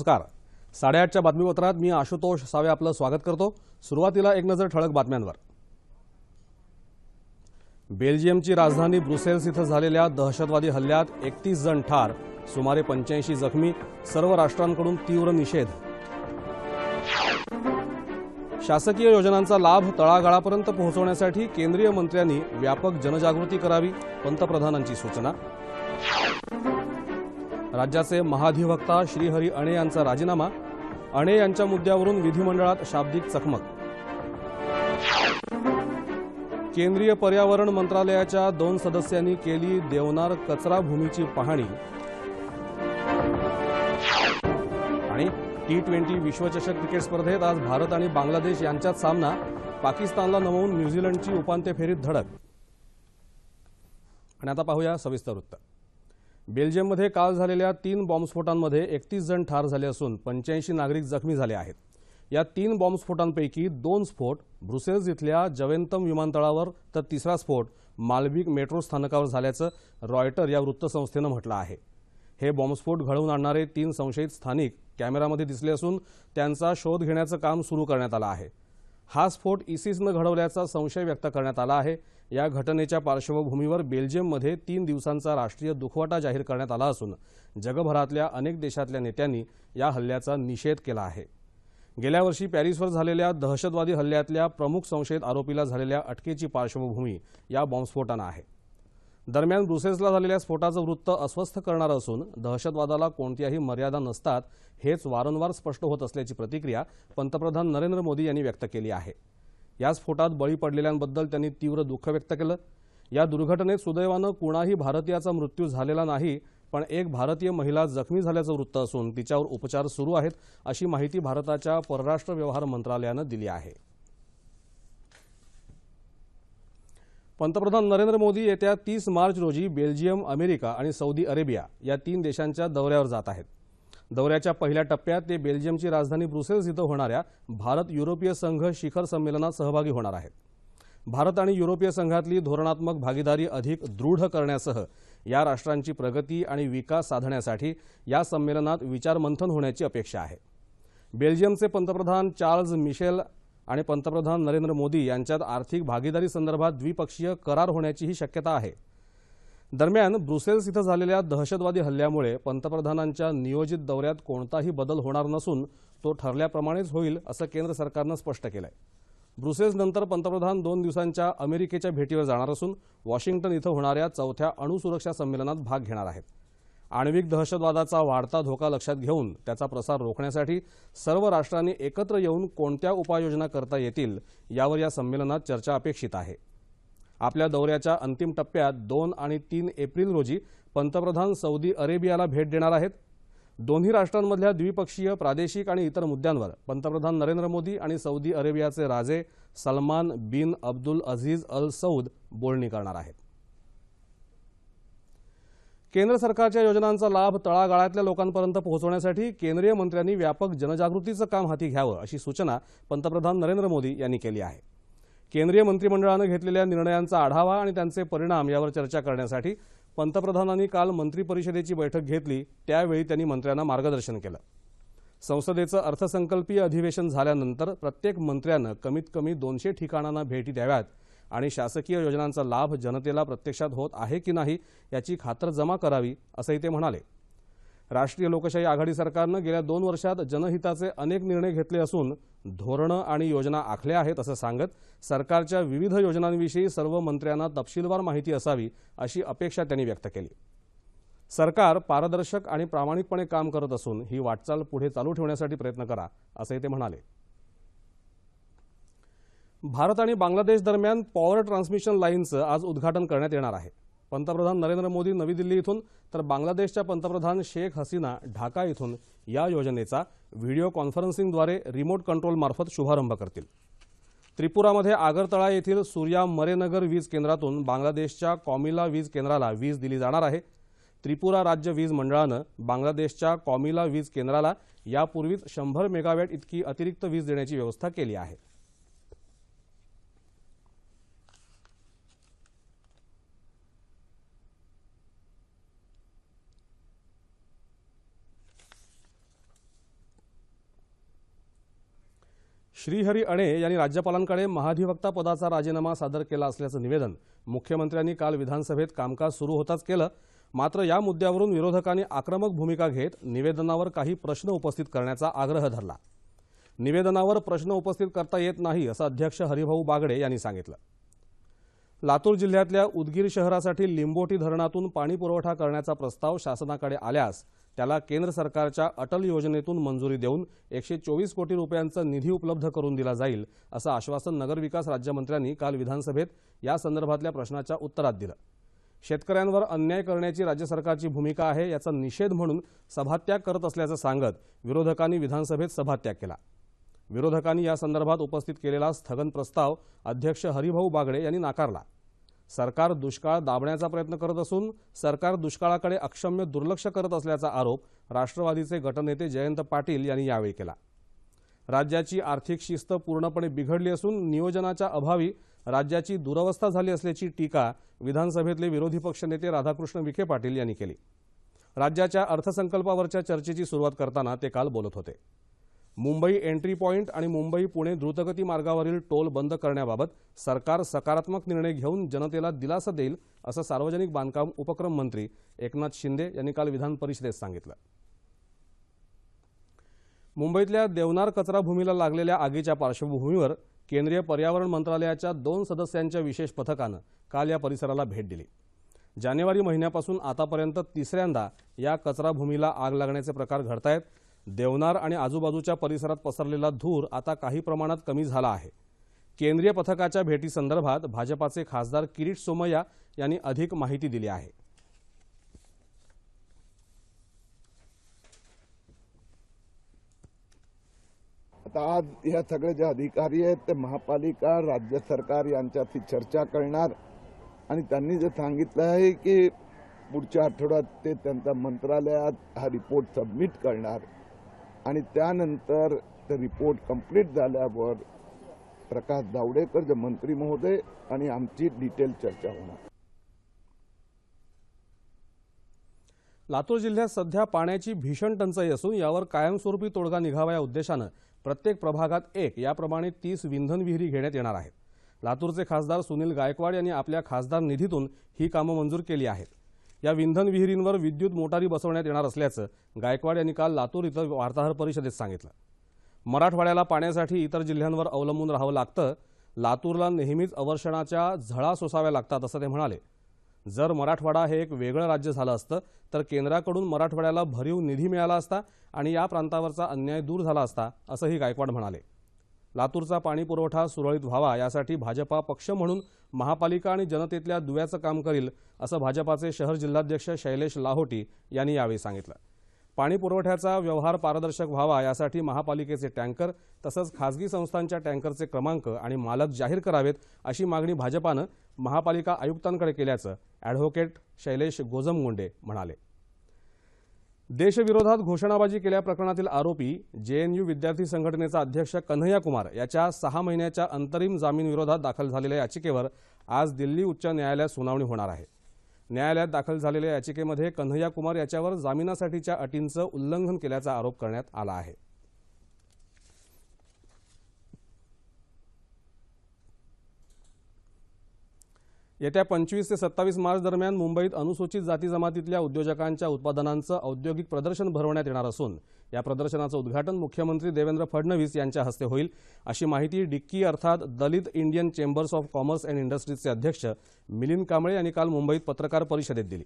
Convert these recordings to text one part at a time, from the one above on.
नमस्कार. साडेआठच्या बातमीपत्रात मी आशुतोष सावे आपलं स्वागत करतो. सुरुवातीला एक नजर ठळक बातम्यांवर. बेल्जियमची राजधानी ब्रुसेल्स इथं झालेल्या दहशतवादी हल्ल्यात एकतीस जण ठार सुमारे पंच्याऐंशी जखमी सर्व राष्ट्रांकडून तीव्र निषेध. शासकीय योजनांचा लाभ तळागाळापर्यंत पोहोचवण्यासाठी केंद्रीय मंत्र्यांनी व्यापक जनजागृती करावी पंतप्रधानांची सूचना. राज्याचे महाधिवक्ता श्रीहरी अणे यांचा राजीनामा अणे यांच्या मुद्द्यावरून विधिमंडळात शाब्दिक चकमक. केंद्रीय पर्यावरण मंत्रालयाच्या दोन सदस्यांनी केली देवनार कचरा भूमीची पाहणी. आणि टी ट्वेंटी विश्वचषक क्रिकेट स्पर्धेत आज भारत आणि बांगलादेश यांच्यात सामना पाकिस्तानला नमवून न्यूझीलंडची उपांत्य फेरीत धडक. आणि आता पाहूया सविस्तर वृत्त. बेल्जियममध्ये काल झालेल्या तीन बॉम्बस्फोटांमध्ये एकतीस जण ठार झाले असून पंच्याऐंशी नागरिक जखमी झाले आहेत. या तीन बॉम्बस्फोटांपैकी दोन स्फोट ब्रुसेल्स इथल्या जवेंतम विमानतळावर तर तिसरा स्फोट मालबिक मेट्रो स्थानकावर झाल्याचं रॉयटर या वृत्तसंस्थेनं म्हटलं आहे. हे बॉम्बस्फोट घडवून आणणारे तीन संशयित स्थानिक कॅमेरामध्ये दिसले असून त्यांचा शोध घेण्याचं काम सुरू करण्यात आलं आहे. हा स्फोट इसिसनं घडवल्याचा संशय व्यक्त करण्यात आला आहे. या घटनेच्या पार्श्वभूमीवर बेल्जियममध्ये तीन दिवसांचा राष्ट्रीय दुखवटा जाहीर करण्यात आला असून जगभरातल्या अनेक देशातल्या नेत्यांनी या हल्ल्याचा निषेध केला आहे. गेल्या वर्षी पॅरिसवर झालेल्या दहशतवादी हल्ल्यातल्या प्रमुख संशयित आरोपीला झालेल्या अटकेची पार्श्वभूमी या बॉम्बस्फोटानं आहे. दरम्यान ब्रुसेल्सला झालेल्या स्फोटाचं वृत्त अस्वस्थ करणारं असून दहशतवादाला कोणत्याही मर्यादा नसतात हेच वारंवार स्पष्ट होत असल्याची प्रतिक्रिया पंतप्रधान नरेंद्र मोदी यांनी व्यक्त केली आहे. या स्फोटात बळी पडलेल्यांबद्दल त्यांनी तीव्र दुःख व्यक्त केलं. या दुर्घटनेत सुदैवानं कुणाही भारतीयाचा मृत्यू झालेला नाही पण एक भारतीय महिला जखमी झाल्याचं वृत्त असून तिच्यावर उपचार सुरू आहेत अशी माहिती भारताच्या परराष्ट्र व्यवहार मंत्रालयानं दिली आहे. पंतप्रधान नरेंद्र मोदी येत्या तीस मार्च रोजी बेल्जियम अमेरिका आणि सौदी अरेबिया या तीन देशांच्या दौऱ्यावर जात आहेत. दौऱ्याच्या पहिल्या टप्प्यात ते बेल्जियमची राजधानी ब्रुसेल्स इथं होणाऱ्या भारत युरोपीय संघ शिखर संमेलनात सहभागी होणार आहेत. भारत आणि युरोपीय संघातली धोरणात्मक भागीदारी अधिक दृढ करण्यासह या राष्ट्रांची प्रगती आणि विकास साधण्यासाठी या संमेलनात विचारमंथन होण्याची अपेक्षा आहे. बेल्जियमचे पंतप्रधान चार्ल्स मिशेल आणि पंतप्रधान नरेंद्र मोदी यांच्यात आर्थिक भागीदारी संदर्भात द्विपक्षीय करार होण्याचीही शक्यता आहे. दरम्यान ब्रुसेल्स इथं झालेल्या दहशतवादी हल्ल्यामुळे पंतप्रधानांच्या नियोजित दौऱ्यात कोणताही बदल होणार नसून तो ठरल्याप्रमाणेच होईल असं केंद्र सरकारनं स्पष्ट केलंय. ब्रुसेल्स नंतर पंतप्रधान दोन दिवसांच्या अमेरिकेच्या भेटीवर जाणार असून वॉशिंग्टन इथं होणाऱ्या चौथ्या अणुसुरक्षा संमेलनात भाग घेणार आहेत. आण्विक दहशतवादाचा वाढता धोका लक्षात घेऊन त्याचा प्रसार रोखण्यासाठी सर्व राष्ट्रांनी एकत्र येऊन कोणत्या उपाययोजना करता येतील यावर या संमेलनात चर्चा अपेक्षित आहे. आपल्या दौऱ्याच्या अंतिम टप्प्यात दोन आणि तीन एप्रिल रोजी पंतप्रधान सौदी अरेबियाला भेट देणार आहेत. दोन्ही राष्ट्रांमधल्या द्विपक्षीय प्रादेशिक आणि इतर मुद्द्यांवर पंतप्रधान नरेंद्र मोदी आणि सौदी अरेबियाचे राजे Salman bin Abdul Aziz Al Saud बोलणी करणार आहेत. केंद्र सरकारच्या योजनांचा लाभ तळागाळातल्या लोकांपर्यंत पोहोचवण्यासाठी केंद्रीय मंत्र्यांनी व्यापक जनजागृतीचं काम हाती घ्यावं अशी सूचना पंतप्रधान नरेंद्र मोदी यांनी केली आहे. केंद्रीय मंत्रिमंडळानं घेतलेल्या निर्णयांचा आढावा आणि त्यांचे परिणाम यावर चर्चा करण्यासाठी पंतप्रधानांनी काल मंत्रिपरिषदेची बैठक घेतली. त्यावेळी त्यांनी मंत्र्यांना मार्गदर्शन केलं. संसदेचं अर्थसंकल्पीय अधिवेशन झाल्यानंतर प्रत्येक मंत्र्यानं कमीत कमी दोनशे ठिकाणांना भेटी द्याव्यात आणि शासकीय योजनांचा लाभ जनतेला प्रत्यक्षात होत आहे की नाही याची खातरजमा करावी असंही ते म्हणाले. राष्ट्रीय लोकशाही आघाडी सरकारनं गेल्या दोन वर्षात जनहिताचे अनेक निर्णय घेतले असून धोरणं आणि योजना आखल्या आहेत असं सांगत सरकारच्या विविध योजनांविषयी सर्व मंत्र्यांना तपशीलवार माहिती असावी अशी अपेक्षा त्यांनी व्यक्त केली. सरकार पारदर्शक आणि प्रामाणिकपणे काम करत असून ही वाटचाल पुढे चालू ठेवण्यासाठी प्रयत्न करा असंही ते म्हणाले. भारत आणि बांगलादेश दरम्यान पॉवर ट्रान्समिशन लाईनचं आज उद्घाटन करण्यात येणार आहे. पंतप्रधान नरेंद्र मोदी नवी दिल्ली इथून तर बांगलादेशच्या पंतप्रधान शेख हसीना ढाका इथून या योजनेचा व्हिडिओ कॉन्फरन्सिंगद्वारे रिमोट कंट्रोलमार्फत शुभारंभ करतील. त्रिपुरामध्ये आगरतळा येथील सूर्या मरेनगर वीज केंद्रातून बांगलादेशच्या कॉमिला वीज केंद्राला वीज दिली जाणार आहे. त्रिपुरा राज्य वीज मंडळानं बांगलादेशच्या कॉमिला वीज केंद्राला यापूर्वीच शंभर मेगावॅट इतकी अतिरिक्त वीज देण्याची व्यवस्था केली आहे. श्रीहरी अणे यांनी राज्यपालांकडे महाधिवक्ता पदाचा राजीनामा सादर केला असल्याचं निवेदन मुख्यमंत्र्यांनी काल विधानसभेत कामकाज सुरू होताच केलं. मात्र या मुद्द्यावरून विरोधकांनी आक्रमक भूमिका घेत निवेदनावर काही प्रश्न उपस्थित करण्याचा आग्रह धरला. निवेदनावर प्रश्न उपस्थित करता येत नाही असं अध्यक्ष हरिभाऊ बागडे यांनी सांगितलं. लातूर जिल्ह्यातल्या उदगीर शहरासाठी लिंबोटी धरणातून पाणी पुरवठा करण्याचा प्रस्ताव शासनाकडे आल्यास त्याला केंद्र सरकारच्या अटल योजनेतून मंजुरी देऊन एकशे चोवीस कोटी रुपयांचा निधी उपलब्ध करून दिला जाईल असं आश्वासन नगरविकास राज्यमंत्र्यांनी काल विधानसभेत या संदर्भातल्या प्रश्नाच्या उत्तरात दिलं. शेतकऱ्यांवर अन्याय करण्याची राज्य सरकारची भूमिका आहे याचा निषेध म्हणून सभात्याग करत असल्याचं सांगत विरोधकांनी विधानसभेत सभात्याग केला. विरोधकांनी या संदर्भात उपस्थित केलेला स्थगन प्रस्ताव अध्यक्ष हरिभाऊ बागडे यांनी नाकारला. सरकार दुष्काळ दाबण्याचा प्रयत्न करत असून सरकार दुष्काळाकडे अक्षम्य दुर्लक्ष करत असल्याचा आरोप राष्ट्रवादीचे गटनेते जयंत पाटील यांनी यावेळी केला. राज्याची आर्थिक शिस्त पूर्णपणे बिघडली असून नियोजनाच्या अभावी राज्याची दुरवस्था झाली असल्याची टीका विधानसभेतले विरोधी पक्षनेते राधाकृष्ण विखे पाटील यांनी केली. राज्याच्या अर्थसंकल्पावरच्या चर्चेची सुरुवात करताना ते काल बोलत होते. मुंबई एंट्री पॉईंट आणि मुंबई पुणे द्रुतगती मार्गावरील टोल बंद करण्याबाबत सरकार सकारात्मक निर्णय घेऊन जनतेला दिलासा देईल असं सार्वजनिक बांधकाम उपक्रम मंत्री एकनाथ शिंदे यांनी काल विधान परिषदेत सांगितलं. मुंबईतल्या देवनार कचरा भूमीला लागलेल्या आगीच्या पार्श्वभूमीवर केंद्रीय पर्यावरण मंत्रालयाच्या दोन सदस्यांच्या विशेष पथकानं काल या परिसराला भेट दिली. जानेवारी महिन्यापासून आतापर्यंत तिसऱ्यांदा या कचराभूमीला आग लागण्याचे प्रकार घडतायत. देवनार आणि आजूबाजूच्या परिसरात पसरलेला धूर आता काही प्रमाणात कमी झाला आहे. केंद्रीय पथकाच्या भेटीसंदर्भात भाजपाचे खासदार किरीट सोमय्या यांनी अधिक माहिती दिली आहे. आता आज या सगळे जे अधिकारी आहेत ते महापालिका राज्य सरकार यांच्याशी चर्चा करणार. आणि त्यांनी जे सांगितलं आहे की पुढच्या आठवड्यात ते त्यांच्या मंत्रालयात हा रिपोर्ट सबमिट करणार. आणि त्यानंतर ते रिपोर्ट कंप्लीट झाल्यावर प्रकाश जावडेकर जे मंत्री महोदय आणि आमची डिटेल चर्चा होणार. लातूर जिल्ह्यात सध्या पाण्याची भीषण टंचाई असून यावर कायमस्वरूपी तोडगा निघावा या उद्देशानं प्रत्येक प्रभागात एक याप्रमाणे तीस विंधन विहिरी घेण्यात येणार आहेत. लातूरचे खासदार सुनील गायकवाड यांनी आपल्या खासदार निधीतून ही कामं मंजूर केली आहेत. या विंधन विहिरींवर विद्युत मोटारी बसवण्यात येणार असल्याचं गायकवाड यांनी काल लातूर इथं वार्ताहर परिषदेत सांगितलं. मराठवाड्याला पाण्यासाठी इतर जिल्ह्यांवर अवलंबून राहावं लागतं लातूरला नेहमीच अवर्षणाच्या झळा सोसाव्या लागतात असं ते म्हणाले. जर मराठवाडा हे एक वेगळं राज्य झालं असतं तर केंद्राकडून मराठवाड्याला भरीव निधी मिळाला असता आणि या प्रांतावरचा अन्याय दूर झाला असता असंही गायकवाड म्हणाले. लातूरचा पाणी पुरवठा सुरळीत व्हावा यासाठी भाजपा पक्ष म्हणून महापालिका आणि जनतेतल्या दुव्याचं काम करील असं भाजपाचे शहर जिल्हाध्यक्ष शैलेश लाहोटी यांनी यावेळी सांगितलं. पाणी पुरवठ्याचा व्यवहार पारदर्शक व्हावा यासाठी महापालिकेचे टँकर तसंच खासगी संस्थांच्या टँकरचे क्रमांक आणि मालक जाहीर करावेत अशी मागणी भाजपानं महापालिका आयुक्तांकडे केल्याचं ॲडव्होकेट शैलेश गोजमगुंडे म्हणाले. देशविरोधात घोषणाबाजी केल्या प्रकरणातील आरोपी जेएनयू विद्यार्थी संघटनेचा अध्यक्ष कन्हैया कुमार याच्या सहा महिन्याच्या अंतरिम जामीनविरोधात दाखल झालेल्या याचिकेवर आज दिल्ली उच्च न्यायालयात सुनावणी होणार आहे. न्यायालयात दाखल झालेल्या याचिकेमध्ये कन्हैया कुमार याच्यावर जामिनासाठीच्या अटींचं उल्लंघन केल्याचा आरोप करण्यात आला आहे. येत्या पंचवीस ते सत्तावीस मार्च दरम्यान मुंबईत अनुसूचित जाती जमातीतल्या उद्योजकांच्या उत्पादनांचं औद्योगिक प्रदर्शन भरवण्यात येणार असून या प्रदर्शनाचं उद्घाटन मुख्यमंत्री देवेंद्र फडणवीस यांच्या हस्ते होईल. अशी माहिती डिक्की अर्थात Dalit Indian chambers of commerce and इंडस्ट्रीजचे अध्यक्ष मिलिंद कांबळे यांनी काल मुंबईत पत्रकार परिषदेत दिली.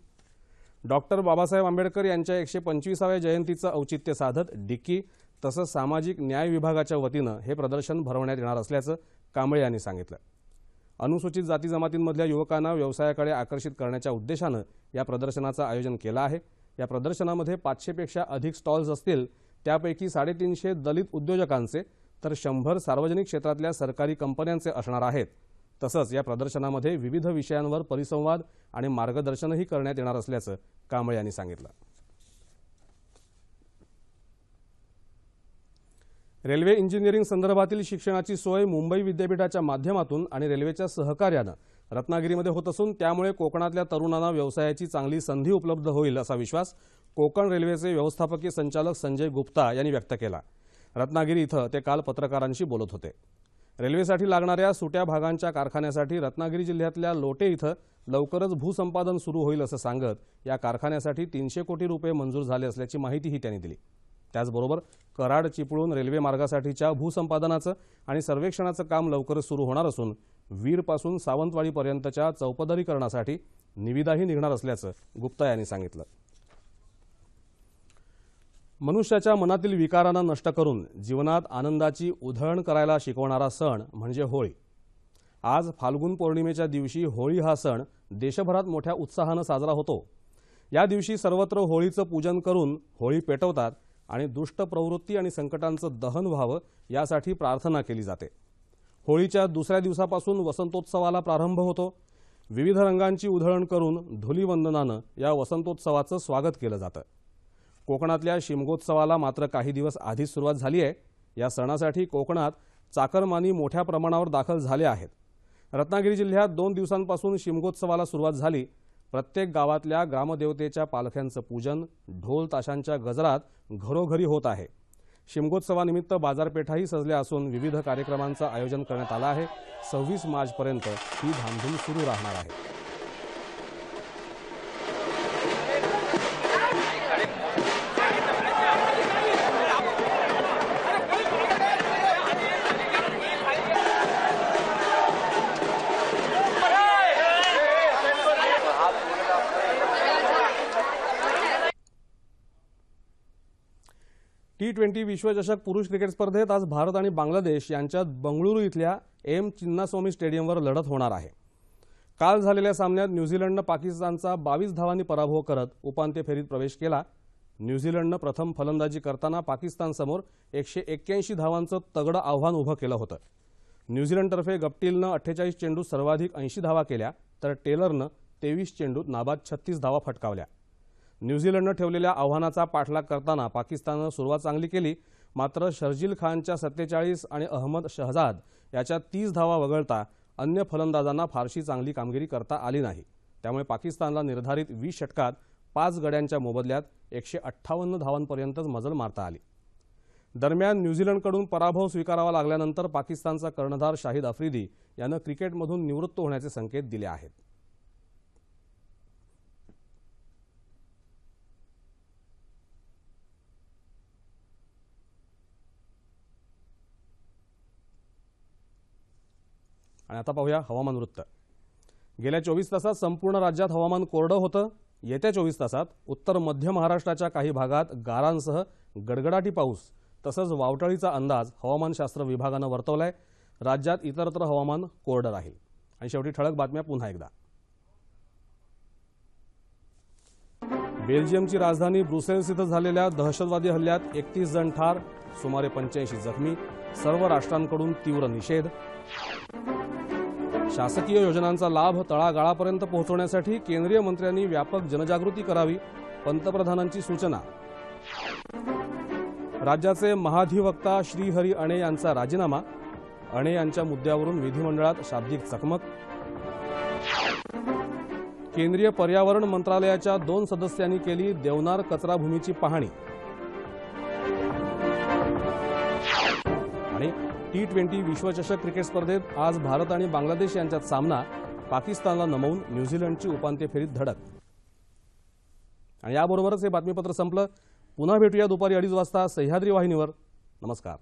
डॉक्टर बाबासाहेब आंबेडकर यांच्या एकशे पंचवीसाव्या जयंतीचं औचित्य साधत डिक्की तसंच सामाजिक न्याय विभागाच्या वतीनं हे प्रदर्शन भरवण्यात येणार असल्याचं कांबळे यांनी सांगितलं. अनुसूचित जाती जमातींमधल्या युवकांना व्यवसायाकडे आकर्षित करण्याच्या उद्देशानं या प्रदर्शनाचं आयोजन केलं आहे. या प्रदर्शनामध्ये पाचशेपेक्षा अधिक स्टॉल्स असतील त्यापैकी साडेतीनशे दलित उद्योजकांचे तर शंभर सार्वजनिक क्षेत्रातल्या सरकारी कंपन्यांचे असणार आहेत. तसंच या प्रदर्शनामध्ये विविध विषयांवर परिसंवाद आणि मार्गदर्शनही करण्यात येणार असल्याचं कांबळे यांनी सांगितलं. रेल्वे इंजिनिअरिंग संदर्भातील शिक्षणाची सोय मुंबई विद्यापीठाच्या माध्यमातून आणि रेल्वेच्या सहकार्यानं रत्नागिरीमध्ये होत असून त्यामुळे कोकणातल्या तरुणांना व्यवसायाची चांगली संधी उपलब्ध होईल असा विश्वास कोकण रेल्वेचे व्यवस्थापकीय संचालक संजय गुप्ता यांनी व्यक्त केला. रत्नागिरी इथं ते काल पत्रकारांशी बोलत होते. रेल्वेसाठी लागणाऱ्या सुट्या भागांच्या कारखान्यासाठी रत्नागिरी जिल्ह्यातल्या लोटे इथं लवकरच भूसंपादन सुरू होईल असं सांगत या कारखान्यासाठी तीनशे कोटी रुपये मंजूर झाले असल्याची माहितीही त्यांनी दिली. त्याचबरोबर कराड चिपळूण रेल्वे मार्गासाठीच्या भूसंपादनाचं आणि सर्वेक्षणाचं काम लवकरच सुरू होणार असून वीरपासून सावंतवाडीपर्यंतच्या चौपदरीकरणासाठी निविदाही निघणार असल्याचं गुप्ता यांनी सांगितलं. मनुष्याच्या मनातील विकारांना नष्ट करून जीवनात आनंदाची उधळण करायला शिकवणारा सण म्हणजे होळी. आज फाल्गुन पौर्णिमेच्या दिवशी होळी हा सण देशभरात मोठ्या उत्साहानं साजरा होतो. या दिवशी सर्वत्र होळीचं पूजन करून होळी पेटवतात आणि दुष्ट प्रवृत्ती आणि संकटांचं दहन व्हावं यासाठी प्रार्थना केली जाते. होळीच्या दुसऱ्या दिवसापासून वसंतोत्सवाला प्रारंभ होतो. विविध रंगांची उधळण करून धुलीवंदनानं या वसंतोत्सवाचं स्वागत केलं जातं. कोकणातल्या शिमगोत्सवाला मात्र काही दिवस आधीच सुरुवात झाली आहे. या सणासाठी कोकणात चाकरमानी मोठ्या प्रमाणावर दाखल झाले आहेत. रत्नागिरी जिल्ह्यात दोन दिवसांपासून शिमगोत्सवाला सुरुवात झाली प्रत्येक गावातल्या ग्रामदेवतेच्या पालख्यांचं पूजन ढोल ताशांच्या गजरात घरोघरी होत आहे. शिमगोत्सवानिमित्त बाजारपेठाही सजल्या असून विविध कार्यक्रमांचं आयोजन करण्यात आलं आहे. सव्वीस मार्चपर्यंत ही धामधूम सुरू राहणार आहे. ट्वेंटी विश्वचषक पुरुष क्रिकेट स्पर्धेत आज भारत आणि बांगलादेश यांच्यात बंगळुरू इथल्या एम चिन्नास्वामी स्टेडियमवर लढत होणार आहे. काल झालेल्या सामन्यात न्यूझीलंडनं पाकिस्तानचा बावीस धावांनी पराभव करत उपांत्य फेरीत प्रवेश केला. न्यूझीलंडनं प्रथम फलंदाजी करताना पाकिस्तानसमोर एकशे एक्क्याऐंशी धावांचं तगडं आव्हान उभं केलं होतं. न्यूझीलंडतर्फे गप्टीलनं अठ्ठेचाळीस चेंडूत सर्वाधिक ऐंशी धावा केल्या तर टेलरनं तेवीस चेंडूत नाबाद छत्तीस धावा फटकावल्या. न्यूझीलंडनं ठेवलेल्या आव्हानाचा पाठलाग करताना पाकिस्ताननं सुरुवात चांगली केली. मात्र शर्जील खानच्या सत्तेचाळीस आणि अहमद शहजाद याच्या तीस धावा वगळता अन्य फलंदाजांना फारशी चांगली कामगिरी करता आली नाही. त्यामुळे पाकिस्तानला निर्धारित वीस षटकात पाच गड्यांच्या मोबदल्यात एकशे अठ्ठावन्न धावांपर्यंतच मजल मारता आली. दरम्यान न्यूझीलंडकडून पराभव स्वीकारावा लागल्यानंतर पाकिस्तानचा कर्णधार शाहिद आफ्रिदी यानं क्रिकेटमधून निवृत्त होण्याचे संकेत दिले आहेत. आणि आता पाहूया हवामान वृत्त. गेल्या चोवीस तासात संपूर्ण राज्यात हवामान कोरडं होतं. येत्या चोवीस तासात उत्तर मध्य महाराष्ट्राच्या काही भागात गारांसह गडगडाटी पाऊस तसंच वावटळीचा अंदाज हवामानशास्त्र विभागानं वर्तवलाय. राज्यात इतरत्र हवामान कोरडं राहील. आणि शेवटी ठळक बातम्या पुन्हा एकदा. बेल्जियमची राजधानी ब्रुसेल्स इथं झालेल्या दहशतवादी हल्ल्यात एकतीस जण ठार सुमारे पंच्याऐंशी जखमी. सर्व राष्ट्रांकडून तीव्र निषेध. शासकीय योजनांचा लाभ तळागाळापर्यंत पोहोचवण्यासाठी केंद्रीय मंत्र्यांनी व्यापक जनजागृती करावी पंतप्रधानांची सूचना. राज्याचे महाधिवक्ता श्रीहरी अणे यांचा राजीनामा अणे यांच्या मुद्द्यावरून विधिमंडळात शाब्दिक चकमक. केंद्रीय पर्यावरण मंत्रालयाच्या दोन सदस्यांनी केली देवनार कचराभूमीची पाहणी. टी ट्वेंटी विश्वचषक क्रिकेट स्पर्धेत आज भारत आणि बांगलादेश यांच्यात सामना पाकिस्तानला नमवून न्यूझीलंडची उपांत्य फेरीत धडक. आणि याबरोबरच हे बातमीपत्र संपलं. पुन्हा भेटूया दुपारी अडीच वाजता सह्याद्री वाहिनीवर. नमस्कार.